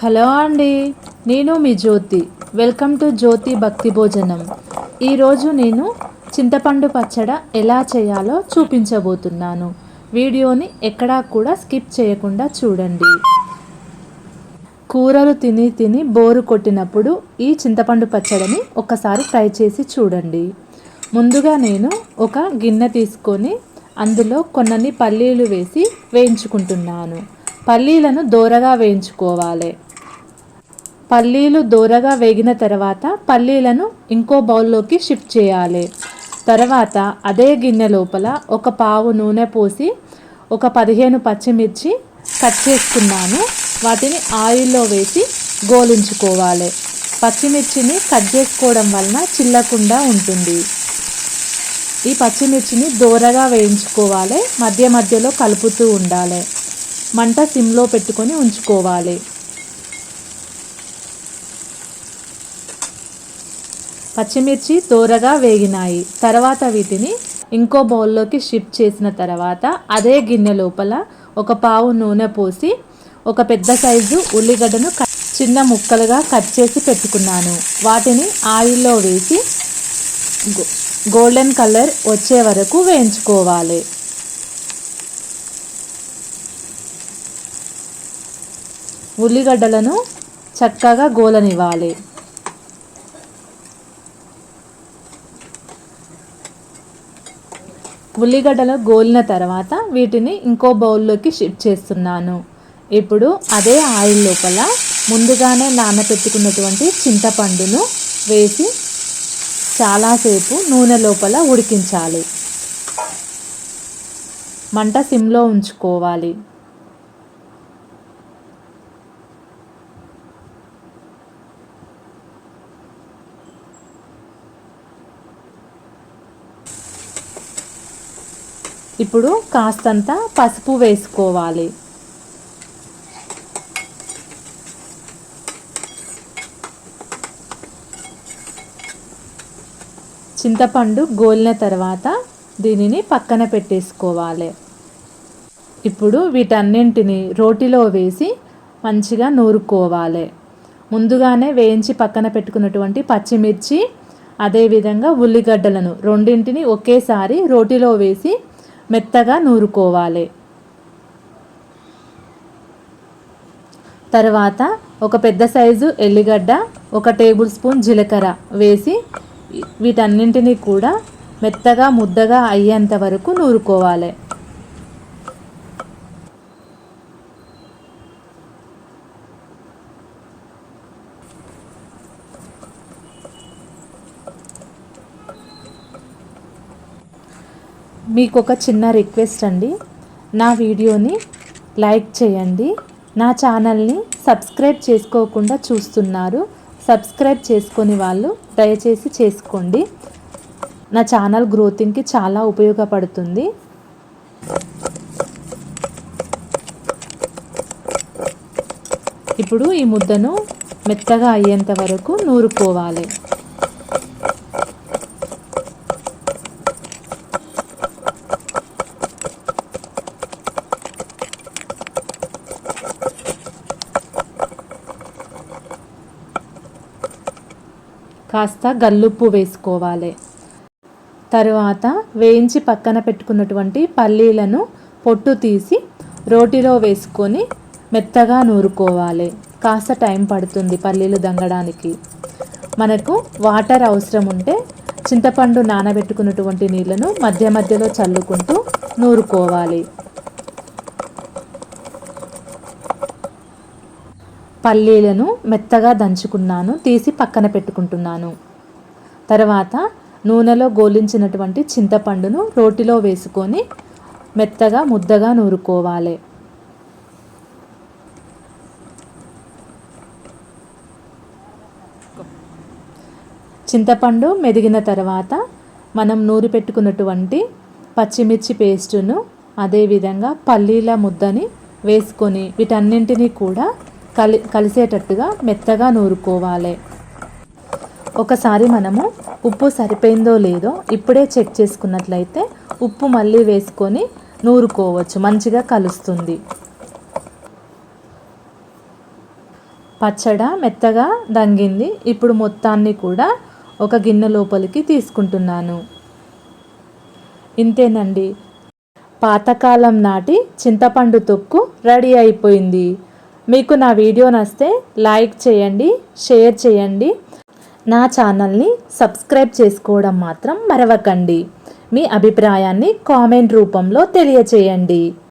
Hello అండి నేను మీ జ్యోతి. Welcome to జ్యోతి భక్తి భోజనం. ఈరోజు నేను చింతపండు పచ్చడ ఎలా చేయాలో చూపించబోతున్నాను. వీడియోని ఎక్కడా కూడా స్కిప్ చేయకుండా చూడండి. కూరలు తిని తిని బోరు కొట్టినప్పుడు ఈ చింతపండు పచ్చడిని ఒకసారి ట్రై చేసి చూడండి. ముందుగా నేను ఒక గిన్నె తీసుకొని అందులో కొన్ని పల్లీలు వేసి వేయించుకుంటున్నాను. పల్లీలను దోరగా వేయించుకోవాలి. పల్లీలు దోరగా వేగిన తర్వాత పల్లీలను ఇంకో బౌల్లోకి షిఫ్ట్ చేయాలి. తర్వాత అదే గిన్నె లోపల ఒక పావు నూనె పోసి ఒక పదిహేను పచ్చిమిర్చి కట్ చేసుకున్నాను. వాటిని ఆయిల్లో వేసి గోలించుకోవాలి. పచ్చిమిర్చిని కట్ చేసుకోవడం వలన చిల్లకుండా ఉంటుంది. ఈ పచ్చిమిర్చిని దోరగా వేయించుకోవాలి. మధ్య మధ్యలో కలుపుతూ ఉండాలి. మంట సిమ్లో పెట్టుకొని ఉంచుకోవాలి. పచ్చిమిర్చి దోరగా వేగినాయి. తర్వాత వీటిని ఇంకో బౌల్లోకి షిఫ్ట్ చేసిన తర్వాత అదే గిన్నె లోపల ఒక పావు నూనె పోసి ఒక పెద్ద సైజు ఉల్లిగడ్డను చిన్న ముక్కలుగా కట్ చేసి పెట్టుకున్నాను. వాటిని ఆయిల్లో వేసి గోల్డెన్ కలర్ వచ్చే వరకు వేయించుకోవాలి. ఉల్లిగడ్డలను చక్కగా గోలనివ్వాలి. ఉల్లిగడ్డలు గోలిన తర్వాత వీటిని ఇంకో బౌల్లోకి షిఫ్ట్ చేస్తున్నాను. ఇప్పుడు అదే ఆయిల్ లోపల ముందుగానే నానబెట్టుకున్నటువంటి చింతపండును వేసి చాలాసేపు నూనె లోపల ఉడికించాలి. మంట సిమ్లో ఉంచుకోవాలి. ఇప్పుడు కాస్తంత పసుపు వేసుకోవాలి. చింతపండు గోలిన తర్వాత దీనిని పక్కన పెట్టేసుకోవాలి. ఇప్పుడు వీటన్నింటిని రోటిలో వేసి మంచిగా నూరుకోవాలి. ముందుగానే వేయించి పక్కన పెట్టుకున్నటువంటి పచ్చిమిర్చి అదేవిధంగా ఉల్లిగడ్డలను రెండింటిని ఒకేసారి రోటిలో వేసి మెత్తగా నూరుకోవాలి. తర్వాత ఒక పెద్ద సైజు ఎల్లిగడ్డ ఒక టేబుల్ స్పూన్ జీలకర్ర వేసి వీటన్నింటినీ కూడా మెత్తగా ముద్దగా అయ్యేంత వరకు నూరుకోవాలి. మీకు ఒక చిన్న రిక్వెస్ట్ అండి. నా వీడియోని లైక్ చేయండి. నా ఛానల్ని సబ్స్క్రైబ్ చేసుకోకుండా చూస్తున్నారు. సబ్స్క్రైబ్ చేసుకొని వాళ్ళు దయచేసి చేసుకోండి. నా ఛానల్ గ్రోతింగ్కి చాలా ఉపయోగపడుతుంది. ఇప్పుడు ఈ ముద్దను మెత్తగా అయ్యేంత వరకు నూరుకోవాలి. కాస్త గల్లుప్పు వేసుకోవాలి. తరువాత వేయించి పక్కన పెట్టుకున్నటువంటి పల్లీలను పొట్టు తీసి రోటిలో వేసుకొని మెత్తగా నూరుకోవాలి. కాస్త టైం పడుతుంది పల్లీలు దంగడానికి. మనకు వాటర్ అవసరం ఉంటే చింతపండు నానబెట్టుకున్నటువంటి నీళ్ళను మధ్య మధ్యలో చల్లుకుంటూ నూరుకోవాలి. పల్లీలను మెత్తగా దంచుకున్నాను తీసి పక్కన పెట్టుకుంటున్నాను. తర్వాత నూనెలో గోలించినటువంటి చింతపండును రోటిలో వేసుకొని మెత్తగా ముద్దగా నూరుకోవాలి. చింతపండు మెదిగిన తర్వాత మనం నూరి పెట్టుకున్నటువంటి పచ్చిమిర్చి పేస్టును అదేవిధంగా పల్లీల ముద్దని వేసుకొని వీటన్నింటినీ కూడా కలి కలిసేటట్టుగా మెత్తగా నూరుకోవాలి. ఒకసారి మనము ఉప్పు సరిపోయిందో లేదో ఇప్పుడే చెక్ చేసుకున్నట్లయితే ఉప్పు మళ్ళీ వేసుకొని నూరుకోవచ్చు మంచిగా కలుస్తుంది. పచ్చడ మెత్తగా దంగింది ఇప్పుడు మొత్తాన్ని కూడా ఒక గిన్నె లోపలికి తీసుకుంటున్నాను. ఇంతేనండి. పాతకాలం నాటి చింతపండు తొక్కు రెడీ అయిపోయింది. మీకు నా వీడియో నస్తే లైక్ చేయండి షేర్ చేయండి. నా ఛానల్ని సబ్స్క్రైబ్ చేసుకోవడం మాత్రం మరవకండి. మీ అభిప్రాయాన్ని కామెంట్ రూపంలో తెలియచేయండి.